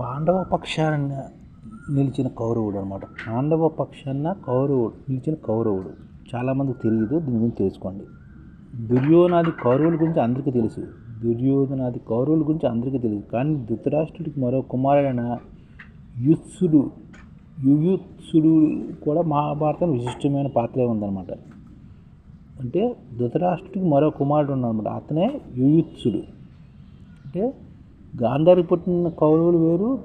పాండవ పక్షాన నిలిచిన కౌరవుడు అనమాట పాండవ పక్షాన కౌరవుడు నిలిచిన కౌరవుడు. చాలామందికి తెలియదు దీని గురించి తెలుసుకోండి. దుర్యోధనాది కౌరవుల గురించి అందరికీ తెలుసు. దుర్యోధనాది కౌరవుల గురించి అందరికీ తెలుసు. కానీ ధృతరాష్ట్రుడికి మరో కుమారుడైన యుత్సుడు యుయుత్సుడు కూడా మహాభారతం విశిష్టమైన పాత్రే ఉందన్నమాట. అంటే ధృతరాష్ట్రుడికి మరో కుమారుడు ఉన్నాడనమాట అతనే యుయుత్సుడు. అంటే గాంధారి పుట్టిన కౌరవులు వేరు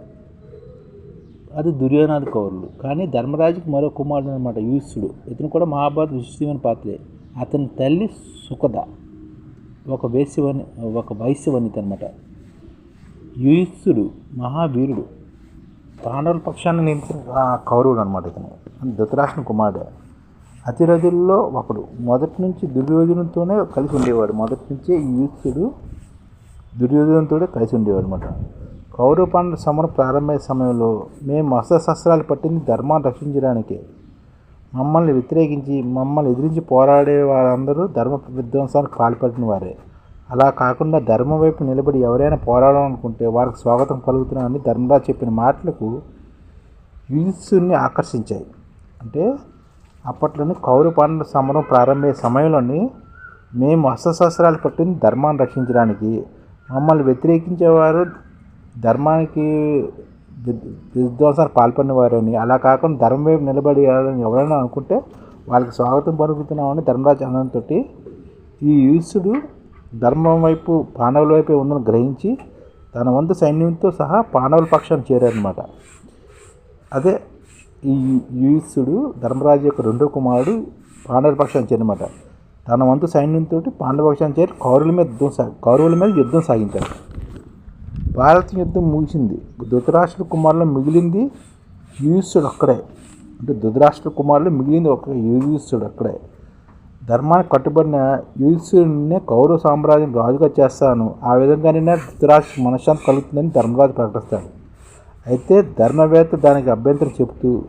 అది దుర్యోధనాది కౌరులు కానీ ధర్మరాజుకి మరో కుమారుడు అనమాట యూసుడు. ఇతను కూడా మహాభారత విశిష్టమైన పాత్రే. అతని తల్లి సుఖద ఒక వేశ్యవని ఒక వైశ్యవనిత అనమాట యుయుత్సుడు మహావీరుడు. పాండవుల పక్షాన్ని నిలిచిన కౌరవుడు అనమాట ఇతను. ధృతరాష్ట్ర కుమారుడు. అతిరథుల్లో ఒకడు. మొదటి నుంచి దుర్యోధనంతోనే కలిసి ఉండేవాడు. మొదటి నుంచే ఈ యుయుత్సుడు కలిసి ఉండేవాడు అనమాట కౌరవ పాండవ సమరం ప్రారంభమయ్యే సమయంలో మేము అస్త్రశస్త్రాలు పట్టింది ధర్మాన్ని రక్షించడానికి. మమ్మల్ని వ్యతిరేకించి మమ్మల్ని ఎదిరించి పోరాడే వారందరూ ధర్మ విధ్వంసానికి పాల్పడిన వారే. అలా కాకుండా ధర్మం వైపు నిలబడి ఎవరైనా పోరాడాలనుకుంటే వారికి స్వాగతం కలుగుతున్నామని ధర్మరాజు చెప్పిన మాటలకు యుధిష్ఠుని ఆకర్షించాయి. అంటే అప్పట్లోని కౌరవ పాండవ సమరం ప్రారంభమయ్యే సమయంలోని మేము అస్త్రశస్త్రాలు పట్టింది ధర్మాన్ని రక్షించడానికి. మమ్మల్ని వ్యతిరేకించేవారు ధర్మానికి విధ్వంసానికి పాల్పడినవారని అలా కాకుండా ధర్మం వైపు నిలబడి ఎవరైనా అనుకుంటే వాళ్ళకి స్వాగతం పలుకుతున్నామని ధర్మరాజు అనంతో ఈ యూసుడు ధర్మం వైపు పాండవుల వైపే ఉందని గ్రహించి తన వంతు సైన్యంతో సహా పాండవుల పక్షాన్ని చేరారనమాట అదే ఈ యూసుడు ధర్మరాజు యొక్క రెండో కుమారుడు పాండవుల పక్షాన్ని చేరనమాట. తన వంతు సైన్యంతో పాండవపక్షాన్ని చేరి కౌరవుల మీద యుద్ధం సా కౌరవుల మీద యుద్ధం సాగించారు భారత యుద్ధం ముగిసింది. ధృతరాష్ట్ర కుమారులు మిగిలింది యుయుత్సుడు ఒక్కడే అంటే ధృతరాష్ట్ర కుమారులు మిగిలింది ఒక యుయుత్సుడు అక్కడే. ధర్మానికి కట్టుబడిన యుయుత్సుడినే కౌరవ సామ్రాజ్యం రాజుగా చేస్తాను. ఆ విధంగానే ధృతరాష్ట్ర మనశ్శాంతి కలుగుతుందని ధర్మరాజు ప్రకటిస్తాడు. అయితే ధర్మవేత్త దానికి అభ్యంతరం చెబుతూ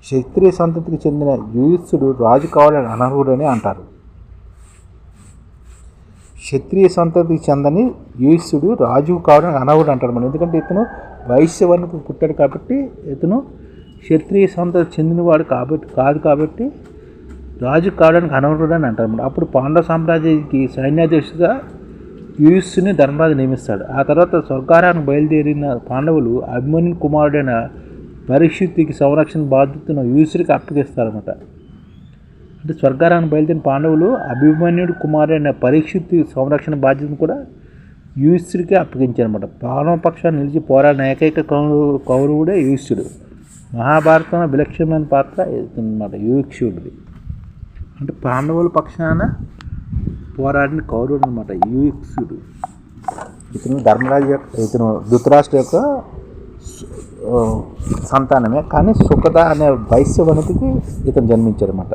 క్షత్రియ సంతతికి చెందిన యుయుత్సుడు రాజు కావాలని అనర్హుడని అంటారు. క్షత్రియ సంతతికి చెందని యూసుడు రాజు కావడానికి అనవుడు అంటారు మనం. ఎందుకంటే ఇతను వైశ్యవర్ణకు పుట్టాడు కాబట్టి ఇతను క్షత్రియ సంతతి చెందినవాడు కాబట్టి కాదు కాబట్టి రాజు కావడానికి అనవరుడు అని అంటారు అప్పుడు పాండవ సామ్రాజ్యానికి సైన్యాధ్యక్షుడిగా యూయుస్సుని ధర్మరాజు నియమిస్తాడు. ఆ తర్వాత స్వర్గారానికి బయలుదేరిన పాండవులు అభిమన్యు కుమారుడైన పరిస్థితికి సంరక్షణ బాధ్యతను యూసుడికి అప్పగిస్తారన్నమాట. అంటే స్వర్గారాన్ని బయలుదేరిన పాండవులు అభిమన్యుడు కుమారుడైన పరీక్షిత్ సంరక్షణ బాధ్యతను కూడా యుయుసుడికే అప్పగించారనమాట పాండవ నిలిచి పోరాడిన ఏకైక కౌరవు కౌరవుడే యుయుసుడు మహాభారతంలో విలక్షణమైన పాత్ర అనమాట యుయుక్షుడిది అంటే పాండవుల పక్షాన పోరాడిన కౌరవుడు అనమాట యుయుక్షుడు ఇతను ధర్మరాజు యొక్క ఇతను ధృతరాష్ట్ర యొక్క సంతానమే. కానీ సుఖత అనే వైశ్యవనితికి ఇతను జన్మించారన్నమాట.